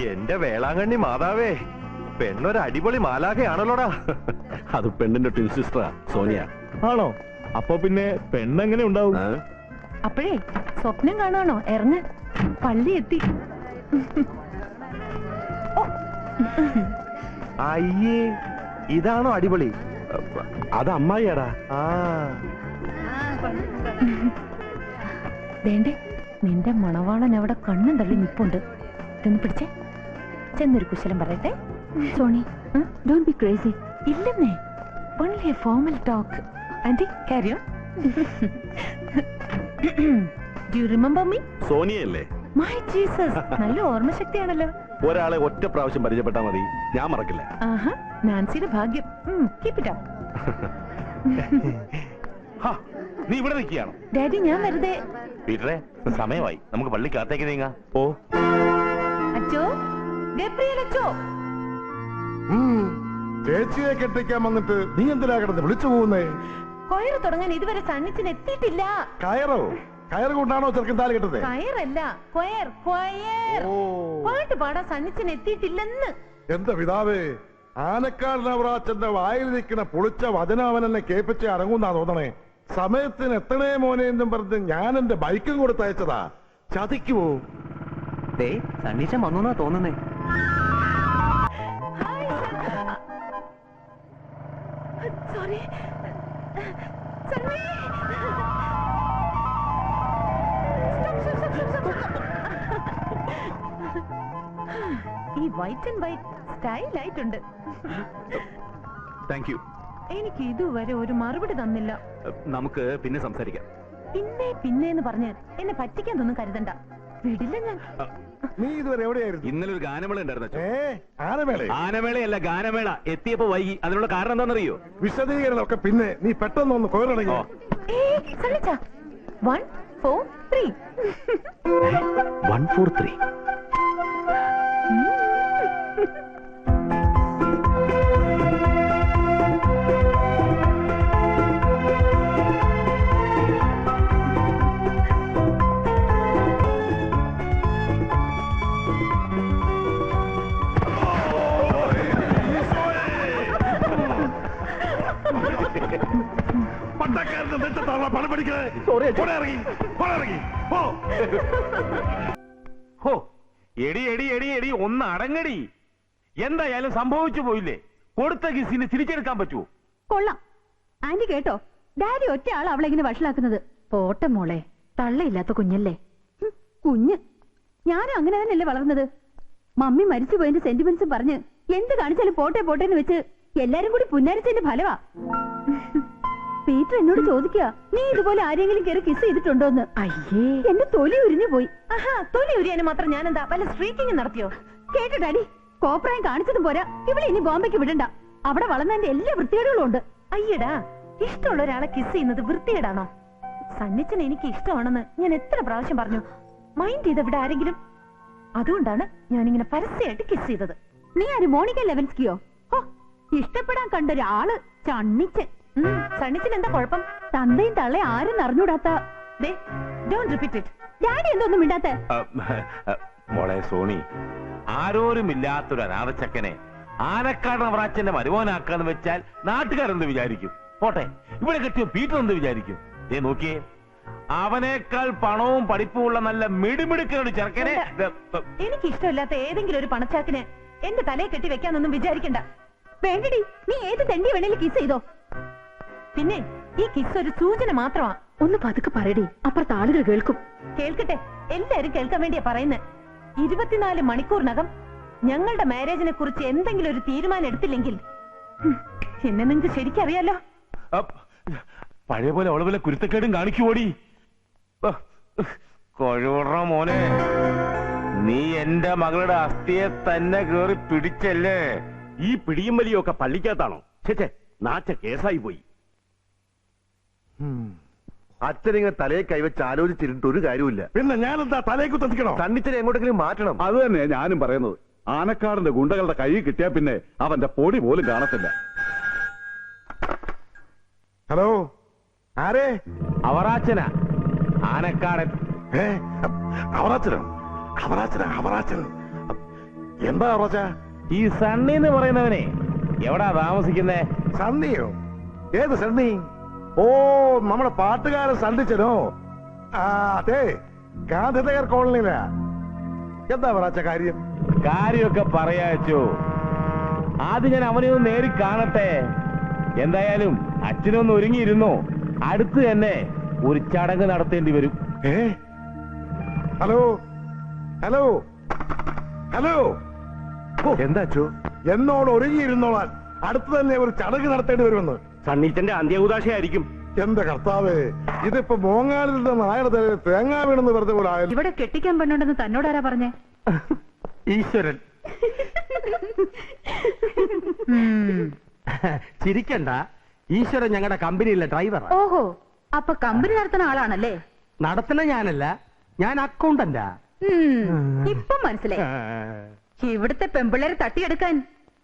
എന്റെ വേളാങ്കണ്ണി മാതാവേ പെണ്ണൊരു അടിപൊളി മാലാഖയാണല്ലോടാ. അത് പെണ്ണിന്റെ ട്വിൻ സിസ്റ്ററാ സോനിയ ആണോ? അപ്പൊ പിന്നെ പെണ്ണെങ്ങനെ ഉണ്ടാവും? അപ്പഴേ സ്വപ്നം കാണുവാണോ? എറങ്ങ് പള്ളി എത്തി. അയ്യേ ഇതാണോ അടിപൊളി? അത് അമ്മായിയാടാ. ആ. വേണ്ടേ നിന്റെ മണവാളൻ അവിടെ കണ്ണും തള്ളി നിപ്പുണ്ട്. ഇതൊന്ന് പിടിച്ചേ. ചെന്നൊരു കുശലം പറയട്ടെ? സോണി ഡോണ്ട് ബി ക്രേസി ഇല്ലെന്നേ. Only a formal talk aunty carry on do you remember me സോണിയല്ലേ? My Jesus നല്ല ഓർമ്മശക്തിയാണല്ലോ. ഒരാളെ ഒറ്റ പ്രാവശ്യം പരിചയപ്പെട്ടാൽ മതി. ഞാൻ മറക്കില്ല. ആഹാ നാൻസിയുടെ ഭാഗ്യം. കീപ് ഇറ്റ് അപ്പ് ഹാ, നീ ഇവിടെ നിൽക്കുകയാണോ? ഡാഡി ഞാൻ വെറുതെ പീറ്ററെ സമയമായി. നമുക്ക് പള്ളിക്കകത്തേക്ക് നീങ്ങാം. ഓ ചേച്ചിയെ കെട്ടിക്കാൻ വന്നിട്ട് നീ എന്തിനാ കിടന്ന് വിളിച്ചു പോകുന്നേ? കൊയറ് തുടങ്ങാൻ ഇതുവരെ സണ്ണിച്ചിന് എത്തിയിട്ടില്ല. കയറോ? കയറ് കൊണ്ടാണോ ചെറുക്കൻ താൽ കെട്ടത് കയറല്ല കൊയർ കൊയർ. ഓ. പാട്ട് പാടാൻ സണ്ണിച്ചിന് എത്തിയിട്ടില്ലെന്ന്. എന്താ പിതാവേ? ആനക്കാട് നവറാച്ചന്റെ വായിൽ നിൽക്കുന്ന പൊളിച്ച വചനം അവൻ എന്നെ കേൾപ്പിച്ച് അടങ്ങുന്നാ തോന്നണേ. സമയത്തിന് എത്തണേ മോനെ എന്നും പറഞ്ഞ് ഞാൻ എന്റെ ബൈക്കും കൊടുത്തയച്ചതാ. ചതിക്കുവോ? ദേ സണ്ണീശൻ വന്നു തോന്നുന്നേ. വൈറ്റ് ആൻഡ് വൈറ്റ് സ്റ്റൈൽ ആയിട്ടുണ്ട്. താങ്ക് യു എനിക്ക് ഇതുവരെ ഒരു മറുപടി തന്നില്ല. നമുക്ക് പിന്നെ സംസാരിക്കാം. പിന്നെ പിന്നെ എന്ന് പറഞ്ഞ് എന്നെ പറ്റിക്കാൻ തോന്നും കരുതണ്ട. വിടില്ല ഞാൻ. നീ ഇതുവരെ എവിടെയായിരുന്നു? ഇന്നലെ ഒരു ഗാനമേള ഉണ്ടായിരുന്നു. ആനമേള ആനമേളെ ആനമേളയല്ല ഗാനമേള. എത്തിയപ്പോ വൈകി. അതിനുള്ള കാരണം എന്താണെന്നറിയോ വിശദീകരണം ഒക്കെ പിന്നെ നീ പെട്ടെന്ന് ഒന്ന് സണ്ണിച്ച one four three one four three പട്ടക്കാരന്റെ നെറ്റത്താണോ പണം പഠിക്കണേ ഇറങ്ങി ഇറങ്ങി പോ ഹോ എടി എടി എടി എടി ഒന്ന് അടങ്ങടി എന്തായാലും സംഭവിച്ചു പോയില്ലേ? കൊടുത്ത കിസിന് തിരിച്ചെടുക്കാൻ പറ്റുമോ കൊള്ളാം. ആന്റി കേട്ടോ? ഡാഡി ഒറ്റ ആൾ അവളെ ഇങ്ങനെ വഷളാക്കുന്നത്. പോട്ടെ മോളെ തള്ളയില്ലാത്ത കുഞ്ഞല്ലേ? കുഞ്ഞ്. ഞാനും അങ്ങനെ തന്നെയല്ലേ വളർന്നത്? മമ്മി മരിച്ചു പോയതിന്റെ സെന്റിമെന്റ്സും പറഞ്ഞ് എന്ത് കാണിച്ചാലും പോട്ടെ പോട്ടെ എന്ന് വെച്ച് എല്ലാരും കൂടി പുന്നാരിച്ചതിന്റെ ഫലവാ. പീറ്റർ എന്നോട് ചോദിക്കുക നീ ഇതുപോലെ ആരെങ്കിലും കയറി കിസ് ചെയ്തിട്ടുണ്ടോന്ന്? അയ്യേ. എന്റെ തൊലി ഉരിഞ്ഞു പോയി ആഹാ തൊലി ഉരിയാന് മാത്രം ഞാൻ എന്താ വല്ല സ്ട്രീക്കിങ് നടത്തിയോ? കേട്ടോ ഡാഡി. കോപ്രായം കാണിച്ചതും പോരാ. ഇവിടെ ഇനി ബോംബെക്ക് വിടണ്ട. അവിടെ വളർന്നതിന്റെ എല്ലാ വൃത്തികേടുകളും ഉണ്ട്. അയ്യടാ ഇഷ്ടമുള്ള ഒരാളെ കിസ് ചെയ്യുന്നത് വൃത്തികേടാണോ? സന്നിച്ചൻ എനിക്ക് ഇഷ്ടമാണെന്ന് ഞാൻ എത്ര പ്രാവശ്യം പറഞ്ഞു. മൈൻഡ് ചെയ്ത ഇവിടെ ആരെങ്കിലും? അതുകൊണ്ടാണ് ഞാൻ ഇങ്ങനെ പരസ്യമായിട്ട് കിസ് ചെയ്തത്. നീ ആര് മോണിക്ക ലെവൻസ്കിയോ? ഓ ഇഷ്ടപ്പെടാൻ കണ്ടൊരാൾ ചണ്ണിച്ചൻ. ഉം, സണ്ണിച്ചൻ എന്താ കുഴപ്പം? തന്തയും തള്ളെ ആരും അറിഞ്ഞൂടാത്ത ഡോണ്ട് റിപ്പീറ്റ് ഡാഡി എന്തൊന്നും മിണ്ടാത്ത. മോളെ സോണി ആരോരുമില്ലാത്തൊരു അനാഥച്ചക്കനെ ആനക്കാട് നവറാച്ചന്റെ മരുമോനാക്കാന്ന് വെച്ചാൽ നാട്ടുകാരെന്ത് വിചാരിക്കും? പോട്ടെ ഇവിടെ കെട്ടിയ പീറ്റർ എന്ത് വിചാരിക്കും? ഏ നോക്കിയേ അവനേക്കാൾ പണവും പഠിപ്പുമുള്ള നല്ല മിടിമിടുക്കൊരു ചെറുക്കനെ എനിക്ക് ഇഷ്ടമില്ലാത്ത ഏതെങ്കിലും ഒരു പണച്ചാക്കിന് എന്റെ തലയെ കെട്ടി വെക്കാനൊന്നും വിചാരിക്കണ്ട. വേണ്ടടി നീ ഏത് തെണ്ടി വേണേലും കിസ് ചെയ്തോ. പിന്നെ ഈ കിസ് ഒരു സൂചന മാത്രമാ. ഒന്ന് പതുക്കെ പറയടി അപ്പുറത്ത് ആളുകൾ കേൾക്കും. കേൾക്കട്ടെ എല്ലാരും കേൾക്കാൻ വേണ്ടിയാ പറയുന്നത് ഇരുപത്തിനാല് മണിക്കൂറിനകം ഞങ്ങളുടെ മാരേജിനെ കുറിച്ച് എന്തെങ്കിലും ഒരു തീരുമാനം എടുത്തില്ലെങ്കിൽ എന്നെ നിങ്ങൾക്ക് ശരിക്കറിയാലോ പഴയ പോലെ അവളെ വല്ല കുരുത്തക്കേടും കാണിക്കുവോടി? കൊഴുവറ മോനെ. നീ എന്റെ മകളുടെ അസ്ഥിയെ തന്നെ കേറി പിടിച്ചല്ലേ? ഈ പിടിയും വലിയൊക്കെ ഒക്കെ പള്ളിക്കകത്താണോ ചേച്ചേ നാച്ച കേസായി പോയി. അച്ഛനിങ്ങനെ തലയെ കൈവച്ച് ആലോചിച്ചിരുന്നിട്ട് ഒരു കാര്യമില്ല പിന്നെ ഞാനെന്താ തലേക്ക് തന്നിക്കണോ സണ്ണിച്ചനെ എങ്ങോട്ടെങ്കിലും മാറ്റണം. അത് തന്നെ ഞാനും പറയുന്നത്. ആനക്കാടിന്റെ ഗുണ്ടകളുടെ കൈ കിട്ടിയാ പിന്നെ അവന്റെ പൊടി പോലും കാണത്തില്ല. ഹലോ? ആരേ? അവറാച്ചന. ആനക്കാടൻ. ഏ അവറാച്ചനോ. അവറാച്ചന അവറാച്ചൻ. എന്താ അവറാച്ച? ഈ സണ്ണി എന്ന് പറയുന്നവനെ. എവിടാ താമസിക്കുന്നേ? സണ്ണിയോ? ഏത് സണ്ണി? ഓ നമ്മുടെ പാട്ടുകാരൻ സന്ധിച്ചനോ? ആ അതെ ഗാന്ധിനഗർ കോളനിയിലാ. എന്താ പറച്ച കാര്യം? കാര്യമൊക്കെ പറയാച്ചു. ആദ്യം ഞാൻ അവനെ ഒന്ന് നേരി കാണട്ടെ. എന്തായാലും അച്ഛനൊന്ന് ഒരുങ്ങിയിരുന്നോ. അടുത്ത് തന്നെ ഒരു ചടങ്ങ് നടത്തേണ്ടി വരും. ഏ? ഹലോ? ഹലോ? ഹലോ? എന്താ അച്ചു? എന്നോട് ഒരുങ്ങിയിരുന്നോളാൻ അടുത്ത് തന്നെ ഒരു ചടങ്ങ് നടത്തേണ്ടി വരുമെന്ന്. സണ്ണീച്ചന്റെ അന്ത്യൗദാശയായിരിക്കും എന്റെ കർത്താവേ ഇതിപ്പോ മോങ്ങാലിൽ നിന്ന് നായർ തലയിൽ തേങ്ങാ വീണെന്ന് പറഞ്ഞ പോലെ ആയാലും ഇവിടെ കെട്ടിക്കാൻ പെണ്ണുണ്ടെന്ന് തന്നോടാരാ പറഞ്ഞേ? ഈശ്വരൻ. ചിരിക്കണ്ട. ഈശ്വരൻ ഞങ്ങളുടെ കമ്പനിയിലെ ഡ്രൈവറാ. ഓഹോ അപ്പൊ കമ്പനി നടത്തുന്ന ആളാണല്ലേ? നടത്തുന്ന ഞാനല്ല ഞാൻ അക്കൗണ്ടന്റാ. ഇപ്പം ഇപ്പൊ മനസ്സിലായി. ഇവിടുത്തെ പെമ്പിള്ളേരെ തട്ടിയെടുക്കാൻ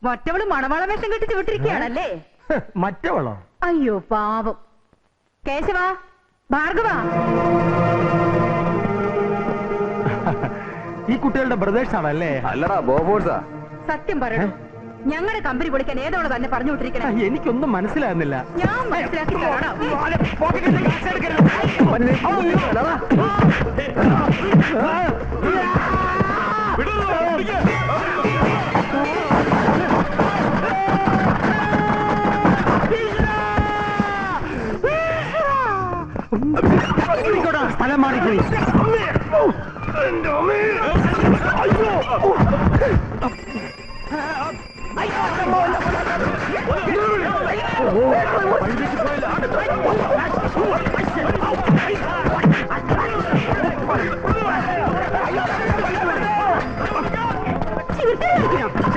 മറ്റവൾ മണവാള വേഷം കെട്ടിച്ച് വിട്ടിരിക്കുകയാണല്ലേ മറ്റവളോ? അയ്യോ പാവം. കേശവ ഭാർഗവ. ഈ കുട്ടികളുടെ ബ്രദേഴ്സ് ആണല്ലേ അല്ലടാ ബോബോഴ്സാ. സത്യം പറയണു ഞങ്ങളുടെ കമ്പനി പൊളിക്കാൻ ഏതോടെ തന്നെ പറഞ്ഞു വിട്ടിരിക്കണേ എനിക്കൊന്നും മനസ്സിലാകുന്നില്ല. ഞാൻ മനസ്സിലാക്കി സ്ഥലം മാറിപ്പോയി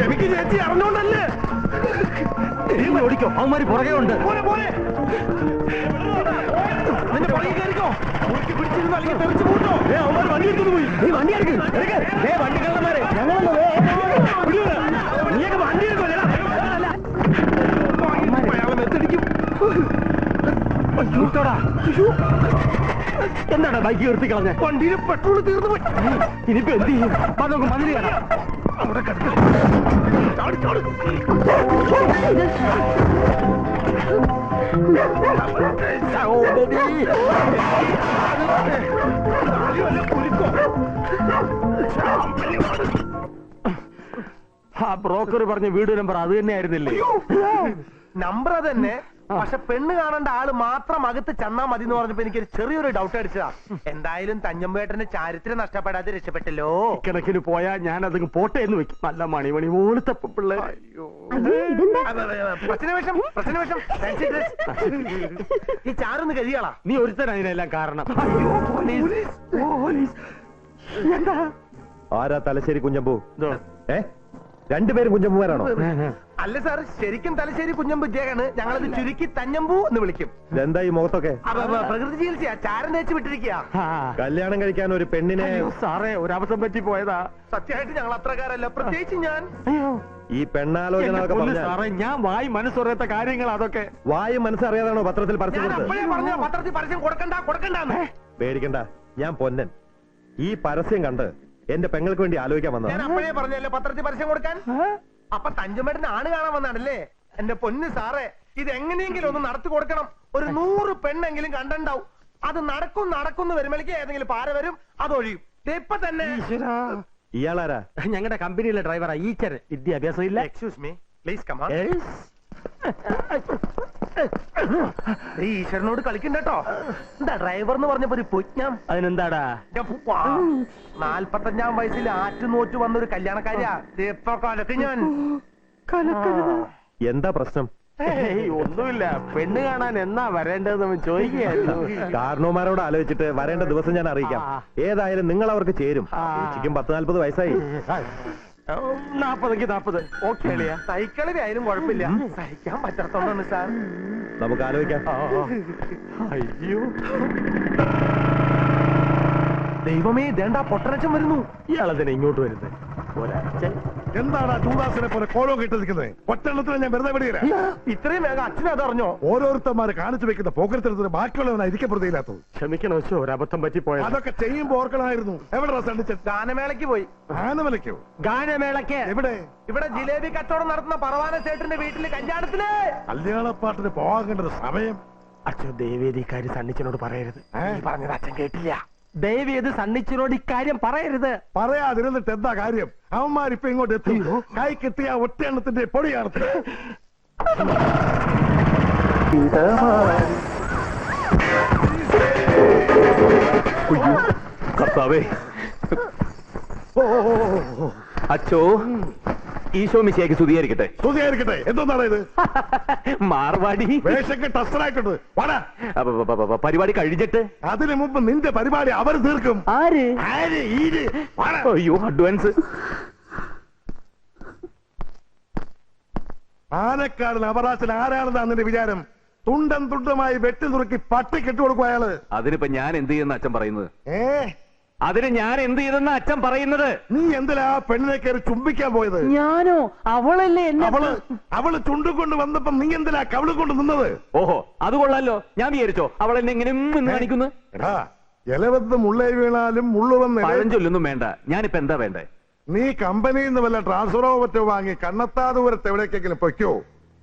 എനിക്ക് ചേച്ചി അറിഞ്ഞോണ്ടല്ലേ? ഓടിക്കോ. അവന്മാര് പുറകെ ഉണ്ട്. വണ്ടി ഞങ്ങളൊന്ന് നീയൊക്കെ എന്താണ് ബൈക്ക് നിർത്തി കളഞ്ഞ? വണ്ടിയിൽ പെട്രോൾ തീർന്നു പോയി. ഇനിയിപ്പോ എന്ത് ചെയ്യും? പതൊക്കെ കയറാം. അവിടെ കിടക്ക്. ബ്രോക്കർ പറഞ്ഞ വീട് നമ്പർ അത് തന്നെ ആയിരുന്നില്ലേ നമ്പർ തന്നെ പക്ഷെ പെണ്ണ് കാണേണ്ട ആൾ മാത്രം അകത്ത് ചെന്നാ മതി എന്ന് പറഞ്ഞപ്പോ എനിക്കൊരു ചെറിയൊരു ഡൗട്ട് അടിച്ചതാ. എന്തായാലും തഞ്ഞമ്പേട്ടന്റെ ചാരിത്രം നഷ്ടപ്പെടാതെ രക്ഷപ്പെട്ടല്ലോ. കണക്കിന് പോയാ ഞാൻ അത് പോട്ടെ എന്ന് വെക്കും നല്ല മണിമണി പോലത്തെ പിള്ളേർ പ്രശ്നവേഷം പ്രശ്നവേഷം ഈ ചാറൊന്ന് കഴിയാളാ നീ ഒരുത്തൻ അതിനെല്ലാം കാരണം. ആരാ തലശ്ശേരി കുഞ്ഞമ്പൂ. ഏ? രണ്ടുപേരും കുഞ്ഞമ്പൂമാരാണോ? അല്ല സാർ ശരിക്കും തലശ്ശേരി കുഞ്ഞമ്പു ജയകാണ് ഞങ്ങളത് ചുരുക്കി തഞ്ഞമ്പൂ എന്ന് വിളിക്കും. ഇതെന്താ ഈ മുഖത്തൊക്കെ? പ്രകൃതി ചികിത്സയാ. ചാരം തേച്ച് വിട്ടിരിക്കുക. കല്യാണം കഴിക്കാൻ ഒരു പെണ്ണിനെ സാറേ ഒരവസം പറ്റി പോയതാ. സത്യമായിട്ട് ഞങ്ങൾ അത്രക്കാരല്ല. പ്രത്യേകിച്ച് ഞാൻ അയ്യോ. ഈ പെണ്ണാലോചന സാറേ ഞാൻ വായി മനസ്സറിയാത്ത കാര്യങ്ങൾ അതൊക്കെ. വായി മനസ്സറിയാതാണോ പത്രത്തിൽ പരസ്യം ഞാൻ അപ്പോഴേ പറഞ്ഞ പത്രത്തിൽ പരസ്യം കൊടുക്കണ്ട കൊടുക്കണ്ടെന്ന്. പേടിക്കണ്ട. ഞാൻ പൊന്നൻ. ഈ പരസ്യം കണ്ട് എന്റെ പെങ്ങൾക്ക് വേണ്ടി ആലോചിക്കാൻ ഞാൻ വന്നതാണ് അപ്പോഴേ പറഞ്ഞല്ലേ പത്രത്തിൽ പരസ്യം കൊടുക്കാൻ? അപ്പൊ തഞ്ചുമേട്ടന് ആണ് കാണാൻ വന്നാണല്ലേ? എന്റെ പൊന്ന് സാറേ ഇത് എങ്ങനെയെങ്കിലും ഒന്ന് നടത്തി കൊടുക്കണം. ഒരു നൂറ് പെണ്ണെങ്കിലും കണ്ടുണ്ടാവും. അത് നടക്കും നടക്കും വരുമ്പോഴേക്ക് ഏതെങ്കിലും പാര വരും അതൊഴിയും ദേ ഇപ്പൊ തന്നെ ഇയാളാരാ? ഞങ്ങളുടെ കമ്പനിയിലെ ഡ്രൈവറാ ഈച്ചര് വിദ്യാഭ്യാസം ഇല്ല എക്സ്ക്യൂസ് മീ പ്ലീസ് കമാ ഈശ്വരനോട് കളിക്കണ്ടോ എന്താ ഡ്രൈവർ എന്ന് പറഞ്ഞപ്പോ ഒരു പൊജ്ഞം? അതിനെന്താടാ? നാൽപ്പത്തഞ്ചാം വയസ്സിൽ ആറ്റു നോറ്റു കല്യാണക്കാരിയാ. ഒരു ഇപ്പൊ കലക്ക് ഞാൻ. എന്താ പ്രശ്നം? ഒന്നുമില്ല. പെണ്ണ് കാണാൻ എന്നാ വരേണ്ടതെന്ന് ചോദിക്കുകയായിരുന്നു. കാരണവന്മാരോട് ആലോചിച്ചിട്ട് വരേണ്ട ദിവസം ഞാൻ അറിയിക്കാം. ഏതായാലും നിങ്ങൾ അവർക്ക് ചേരും. പത്ത് നാല്പത് വയസ്സായി. നാപ്പതെങ്കിൽ നാപ്പത്. ഓക്കെ അളിയാ സൈക്കിളിൽ ആയാലും കുഴപ്പമില്ല. സഹിക്കാൻ പറ്റാത്തോണ്ടാണ് സാർ. നമുക്ക് ആലോചിക്കാം. അയ്യോ. ദൈവമേ ദേണ്ട പൊട്ടനച്ചം വരുന്നു. ഇയാളതിനെ ഇങ്ങോട്ട് വരുന്നത്? ഒരാഴ്ച എന്താണ് ആ ചൂദാസിനെ പോലെ കോലോ കിട്ടി നിൽക്കുന്നത് ഒറ്റെണ്ണത്തിന് ഞാൻ വെറുതെ വിടുകയില്ല. ഇത്രയും വേഗം അച്ഛൻ അതറിഞ്ഞോ? ഓരോരുത്തന്മാർ കാണിച്ചു വെക്കുന്ന പോക്കരത്തിന് ബാക്കിയുള്ളവനാ ഇരിക്കപ്പെടുത്തിയില്ലാത്തത് ക്ഷമിക്കണം അച്ഛോ ഒരു അബദ്ധം പറ്റിപ്പോയത് അതൊക്കെ ചെയ്യുമ്പോ ഓർക്കണമായിരുന്നു. എവിടെ സണ്ടിച്ച് ഗാനമേളയ്ക്ക് പോയി. ആനമലയ്ക്കോ ഗാനമേളയ്ക്ക്. എവിടെ? ഇവിടെ ജിലേബി കച്ചവടം നടത്തുന്ന പറവാന ചേട്ടന്റെ വീട്ടിൽ കല്യാണത്തിൽ. കല്യാണപ്പാട്ടിന് പോകാൻ സമയം. അച്ഛൻ ദേവേദി കാര്യം സണ്ണിച്ചനോട് പറയരുത്. പറഞ്ഞത് അച്ഛൻ കേട്ടില്ല. ദേവിയത് സണ്ണിച്ചിനോട് ഇക്കാര്യം പറയരുത്. പറയാതിരുന്നിട്ട് എന്താ കാര്യം? അവന്മാരിപ്പൊ ഇങ്ങോട്ട് എത്തി. കൈ കിട്ടിയ ഒറ്റ എണ്ണത്തിന്റെ പൊടിയാണ് കർത്താവേ. അച്ചോ. ഈശോ മിശിയാക്കി സ്തുതിയായിരിക്കട്ടെ. സ്തുതിയായിരിക്കട്ടെ. എന്തോന്നാണ് ഇത്? മാർവാടി. വാടാ. അപ്പ, പ, പ, പ, പരിപാടി കഴിഞ്ഞിട്ട്? അതിനു മുമ്പ് നിന്റെ പരിപാടി അവർ തീർക്കും. ആര്? ആര്? ഈര്. വാടാ. അയ്യോ അഡ്വാൻസ്. ആനക്കാടൻ അപറാച്ചൻ ആരാണെന്നാ നിന്റെ വിചാരം? തുണ്ടം തുണ്ടമായി വെട്ടി നുറുക്കി പട്ടി കെട്ടുകൊടുക്കും അയാൾ. അതിനിപ്പോ ഞാൻ എന്ത് ചെയ്യുന്ന അച്ഛൻ പറയുന്നത്? ഏ? അതിന് ഞാൻ എന്ത് ചെയ്തെന്ന് അച്ഛൻ പറയുന്നത്? നീ എന്തിനാ പെണ്ണിനെ കയറി ചുംബിക്കാൻ പോയത്? ഞാനോ? അവളല്ലേ എന്നെ അവൾ അവൾ ചുണ്ടുകൊണ്ട് വന്നപ്പോ നീ എന്തിനാ കവിൾ കൊണ്ട് നിന്നത്? ഓഹോ അത് കൊള്ളാലോ. ഞാൻ വിചാരിച്ചോ അവൾ എന്നെ എങ്ങനെ ഉം എന്ന് കാണിക്കുന്നു? എടാ ഇലവത്ത് മുള്ളേ വീണാലും മുള്ളു വന്ന് പഴം ചൊല്ലൊന്നും വേണ്ട. ഞാനിപ്പോ എന്താ വേണ്ടേ? നീ കമ്പനിയിൽ നിന്ന് വല്ല ട്രാൻസ്ഫറോ മറ്റോ വാങ്ങി കണ്ണത്താ ദൂരത്ത് എവിടേക്കെങ്കിലും പൊയ്ക്കോ?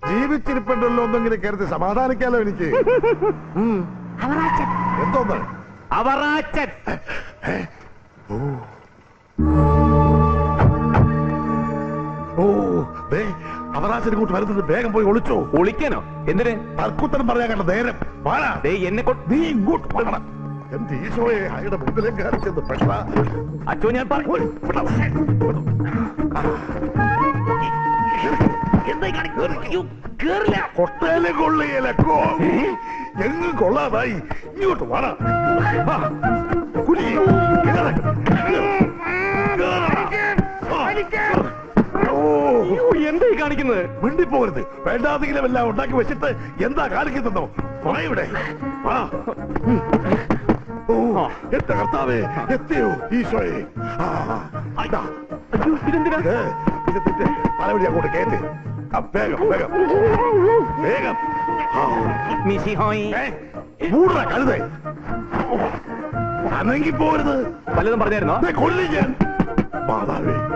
ജീവിച്ചിരിപ്പുണ്ടല്ലോ എന്തെങ്കിലും കരുതി സമാധാനിക്കാലോ എനിക്ക്? ഉം. എന്തോന്ന്? അവറാച്ചൻ. ഓ. ദേ അവരാശരി കൂട്ട് വരുന്നത് വേഗം പോയി ഒളിച്ചോ. ഒളിക്കാനോ? എന്തിന്? തർക്കുത്തരം പറയാൻ കണ്ട നേരം വാടാ. ദേ എന്നെ നീ ഇങ്ങോട്ട് വാടാ. എന്റെ ഈശോയെ അയാളുടെ മുമ്പിലും കാണിച്ചത് പെട്ട. അച്ഛോ ഞാൻ പറ- കൊട്ടയിലെ കൊള്ളിയലക്കോ എങ്ങും കൊള്ളാതായി. ഇങ്ങോട്ട് വാടാ. ആ, കാണിക്കുന്നത് കേറ്, പോകരുത് വേണ്ടാതെങ്കിലും എല്ലാം ഉണ്ടാക്കി വെച്ചിട്ട് എന്താ കാണിക്കുന്നോ പറയൂടെ ആ എന്റെ കർത്താവേ എത്തിയോ ഈശോയെ ഇതെന്തിനാ ഇത് ഇത് അങ്ങോട്ട് ആ, വേഗം വേഗം വേഗം ഏ, മൂടറ കഴുതേ. അനങ്ങി പോരുത്. പലതും പറഞ്ഞായിരുന്നോ? കൊല്ലി ഞാൻ. മാതാവേ.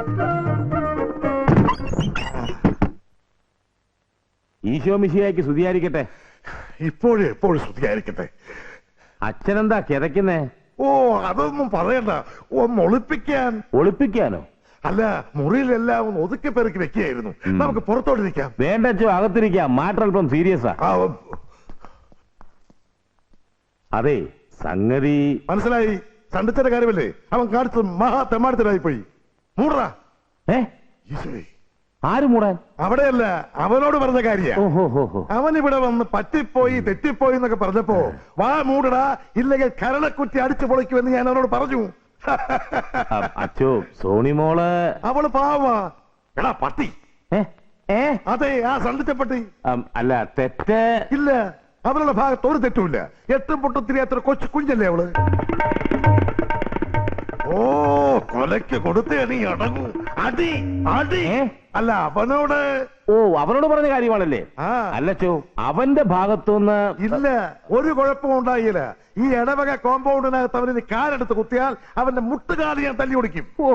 ഈശോ മിശിയാക്കി സ്തുതിയായിരിക്കട്ടെ. ഇപ്പോഴും എപ്പോഴും ശ്രുതിയായിരിക്കട്ടെ അച്ഛനെന്താ കിതയ്ക്കുന്നേ? ഓ അതൊന്നും പറയണ്ട. ഒന്ന് ഒളിപ്പിക്കാൻ. ഒളിപ്പിക്കാനോ? അല്ല മുറിയിലെല്ലാം ഒന്ന് ഒതുക്കി പെറുക്കി വെക്കുകയായിരുന്നു. നമുക്ക് നമുക്ക് പുറത്തോട്ടിരിക്കാം വേണ്ട അകത്തിരിക്കാം. മാറ്റർ അല്പം സീരിയസാ അതെ സംഗതി മനസ്സിലായി? സണ്ടിച്ചന്റെ കാര്യമല്ലേ? അവൻ കാണിച്ചത് മഹാ തെമ്മാടത്തിലായി പോയി. മൂടറ. ഏ? ആര് മൂടാൻ? അവിടെയല്ല അവനോട് പറഞ്ഞ കാര്യ. അവൻ ഇവിടെ വന്ന് പറ്റിപ്പോയി തെറ്റിപ്പോയി എന്നൊക്കെ പറഞ്ഞപ്പോ വാ മൂടടാ ഇല്ലെങ്കിൽ കരളക്കുറ്റി അടിച്ചു പൊളിക്കുമെന്ന് ഞാൻ അവനോട് പറഞ്ഞു. അച്ഛോ സോണി മോൾ. അവൾ പാവാ. എടാ പട്ടി. ഏ ഏ? അതെ ആ സണ്ടിച്ച പട്ടി. അല്ല തെറ്റ്. ഇല്ല അവളുടെ ഭാഗത്ത് ഒരു തെറ്റുമില്ല എട്ടും പൊട്ടത്തിരി അത്ര കൊച്ചു കുഞ്ഞല്ലേ അവൾ? ഓ കൊലയ്ക്ക് കൊടുത്തേ നീ അടങ്ങൂ. അടി അടി. ഏ? അല്ല അവനോട് ഓ അവനോട് പറഞ്ഞ കാര്യമാണല്ലേ. അല്ലച്ചോ അവന്റെ ഭാഗത്തുനിന്ന് ഇല്ല ഒരു കുഴപ്പവും ഉണ്ടായില്ല. ഈ ഇടവക കോമ്പൗണ്ടിനകത്ത് അവന് കാലെടുത്ത് കുത്തിയാൽ അവന്റെ മുട്ടുകാലി ഞാൻ തല്ലി കൊടുക്കും ഓ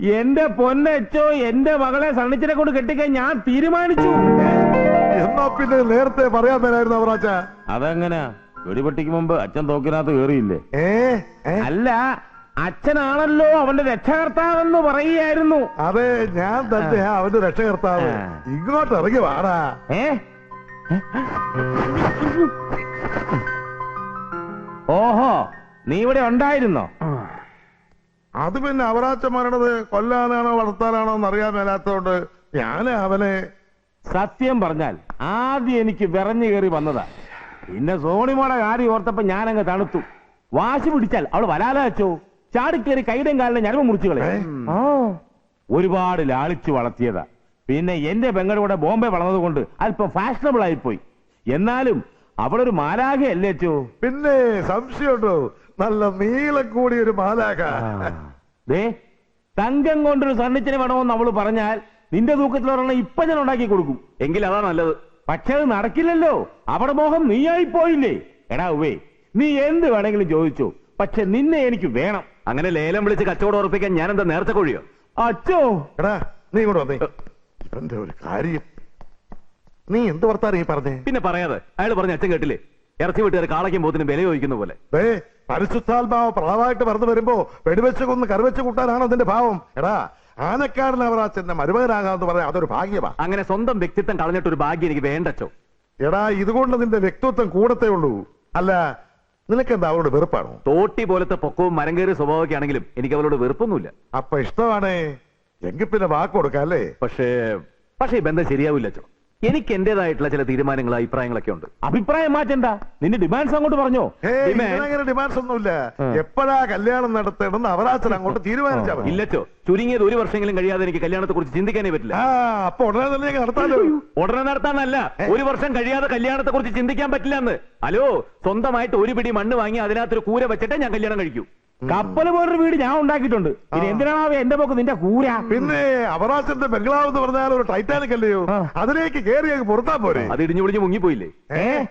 എന്റെ പൊന്നച്ചോ എന്റെ മകളെ സണ്ണിച്ചിനെ കൊണ്ട് കെട്ടിക്കാൻ ഞാൻ തീരുമാനിച്ചു. എന്നാ പിന്നെ നേരത്തെ പറയാൻ തരായിരുന്നു അവറാച്ച അതെങ്ങനെ? വെടിപെട്ടിക്ക് മുമ്പ് അച്ഛൻ തോക്കിനകത്ത് കേറിയില്ലേ? ഏ? അല്ല അച്ഛനാണല്ലോ അവന്റെ രക്ഷകർത്താവെന്ന് പറയുകയായിരുന്നു. അതെ ഞാൻ തന്നെ അവന്റെ രക്ഷകർത്താവ്. ഇങ്ങോട്ട് ഇറങ്ങി വാടാ. ഏ? ഓഹോ നീ ഇവിടെ ഉണ്ടായിരുന്നോ? അത് പിന്നെ അവറാച്ചന്മാരുടേത് കൊല്ലാനാണോ വളർത്താനാണോ എന്ന് അറിയാൻ മേലാത്തതുകൊണ്ട് ഞാൻ അവനെ സത്യം പറഞ്ഞാൽ ആദ്യം എനിക്ക് വിറഞ്ഞു കയറി വന്നതാ. പിന്നെ സോണിമോടെ കാര്യം ഓർത്തപ്പോ ഞാനങ്ങ് തണുത്തു. വാശി പിടിച്ചാൽ അവൾ വരാലോ വെച്ചോ ചാടിക്കേറി കൈടം കാലിലെ ഞരമ്പ് മുറിച്ചു കളയും. ആ. ഒരുപാട് ലാളിച്ചു വളർത്തിയതാ. പിന്നെ എന്റെ പെങ്ങളുടെ കൂടെ ബോംബെ വളർന്നതുകൊണ്ട് അല്പം ഫാഷനബിൾ ആയിപ്പോയി. എന്നാലും അവളൊരു മാലാഖയല്ലേ ചോ പിന്നെ സംശയമുണ്ടോ? നല്ല നീളം കൂടിയ ഒരു മാലാക ദേ തങ്കം കൊണ്ടൊരു സണ്ണിച്ചിനെ വേണമെന്ന് അവൾ പറഞ്ഞാൽ നിന്റെ തൂക്കത്തിൽ ഒരെണ്ണം ഇപ്പൊ ഞാൻ ഉണ്ടാക്കി കൊടുക്കും. എങ്കിൽ അതാ നല്ലത്. പക്ഷെ അത് നടക്കില്ലല്ലോ. അവിടെ മോഹം നീയായി പോയില്ലേ. എടാ ഉവേ നീ എന്ത് വേണമെങ്കിലും ചോദിച്ചോ. പക്ഷെ നിന്നെ എനിക്ക് വേണം. അങ്ങനെ ലേലം വിളിച്ച് കച്ചവടം ഉറപ്പിക്കാൻ ഞാൻ എന്താ നേരത്തെ കൊഴിയോ? അച്ചോ. എടാ നീ ഇങ്ങോട്ട് വന്നേ. ഇവന്റെ ഒരു കാര്യം. നീ എന്ത് വർത്താനം ഈ പറഞ്ഞേ? പിന്നെ പറയാതെ അയാൾ പറഞ്ഞ അച്ഛൻ കേട്ടില്ലേ? ഇറച്ചി വീട്ടുകാർ കാളയ്ക്കും പോത്തിന് വില ചോദിക്കുന്ന പോലെ. ദേ പരിശുദ്ധാത്മാവ് പ്രാവായിട്ട് പറന്നു വരുമ്പോ വെടിവെച്ച് കൊന്ന് കറിവെച്ച് കൂട്ടാനാണ് അതിന്റെ ഭാവം? എടാ ആനക്കാരൻ അവറാച്ചന്റെ മരുമകനാകാന്ന് പറയാൻ അതൊരു ഭാഗ്യമാ. അങ്ങനെ സ്വന്തം വ്യക്തിത്വം കളഞ്ഞിട്ടൊരു ഭാഗ്യം എനിക്ക് വേണ്ടച്ചോ. എടാ ഇതുകൊണ്ട് നിന്റെ വ്യക്തിത്വം കൂടത്തേ ഉള്ളൂ. അല്ല നിനക്കെന്താ അവളോട് വെറുപ്പാണോ? തോട്ടി പോലത്തെ പൊക്കവും മരം കയറിയ സ്വഭാവമൊക്കെ ആണെങ്കിലും എനിക്ക് അവളോട് വെറുപ്പൊന്നുമില്ല. അപ്പൊ ഇഷ്ടമാണ്. എങ്കിൽ പിന്നെ വാക്ക് കൊടുക്കാം അല്ലേ പക്ഷേ പക്ഷേ ഈ ബന്ധം ശരിയാവില്ല അച്ചോ എനിക്ക് എന്റേതായിട്ടുള്ള ചില തീരുമാനങ്ങൾ അഭിപ്രായങ്ങളൊക്കെ ഉണ്ട്. അഭിപ്രായം മാറ്റണ്ട. നിന്റെ ഡിമാൻഡ്സ് അങ്ങോട്ട് പറഞ്ഞോ? അങ്ങനെ ഡിമാൻഡ്സ് ഒന്നുമില്ല. എപ്പോഴാ കല്യാണം നടത്തണം അവറാച്ചൻ അങ്ങോട്ട് തീരുമാനിച്ചാ മതി. ഇല്ലച്ചോ ചുരുങ്ങിയത് ഒരു വർഷമെങ്കിലും കഴിയാതെ എനിക്ക് കല്യാണത്തെ കുറിച്ച് ചിന്തിക്കാനേ പറ്റില്ല. ആ അപ്പൊ ഉടനെ തന്നെ നടത്താലോ? ഉടനെ നടത്താനല്ല ഒരു വർഷം കഴിയാതെ കല്യാണത്തെ കുറിച്ച് ചിന്തിക്കാൻ പറ്റില്ല എന്ന്. അലോ സ്വന്തമായിട്ട് ഒരു പിടി മണ്ണ് വാങ്ങി അതിനകത്തൊരു കൂര വെച്ചിട്ടേ ഞാൻ കല്യാണം കഴിക്കൂ. കപ്പൽ പോലൊരു വീട് ഞാൻ ഉണ്ടാക്കിയിട്ടുണ്ട്. ഇനി എന്തിനാണാവേ എന്റെ പോക്ക്? നിന്റെ കൂര. പിന്നെ അവറാച്ചന്റെ ബംഗ്ലാവ് എന്ന് പറഞ്ഞാൽ ഒരു ടൈറ്റാനിക് അല്ലയോ? അതിലേക്ക് കയറി അങ്ങ് പുറത്താ പോരെ. അത് ഇടിഞ്ഞു പിടിഞ്ഞ് മുങ്ങിപ്പോയില്ലേ? ഏ?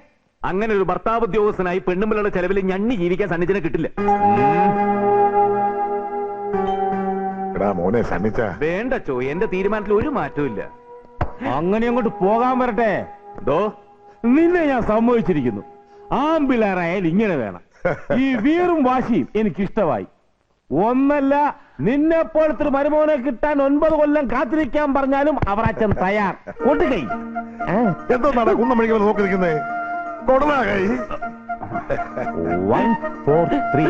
അങ്ങനെ ഒരു ഭർത്താവ് ഉദ്യോഗസ്ഥനായി പെണ്ണുമ്പിളുടെ ചെലവിൽ ഞണ്ണി ജീവിക്കാൻ സന്നിധിനെ കിട്ടില്ല. മോനെ വേണ്ട വേണ്ടച്ചോ എന്റെ തീരുമാനത്തിൽ ഒരു മാറ്റവും ഇല്ല. അങ്ങനെ അങ്ങോട്ട് പോകാൻ വരട്ടെ. ദോ. നിന്നെ ഞാൻ സമ്മതിച്ചിരിക്കുന്നു. ആമ്പിളാറായാൽ ഇങ്ങനെ വേണം. ഈ വീറും വാശിയും എനിക്കിഷ്ടമായി. ഒന്നല്ല നിന്നെപ്പോഴത്തെ മരുമോനെ കിട്ടാൻ ഒൻപത് കൊല്ലം കാത്തിരിക്കാൻ പറഞ്ഞാലും അവർ അച്ഛൻ തയ്യാർ കൊണ്ടുകൈ എന്തോ നട കുന്നമണികൾ നോക്കി നിൽക്കുന്നേ കൊടലാ കൈ. One four three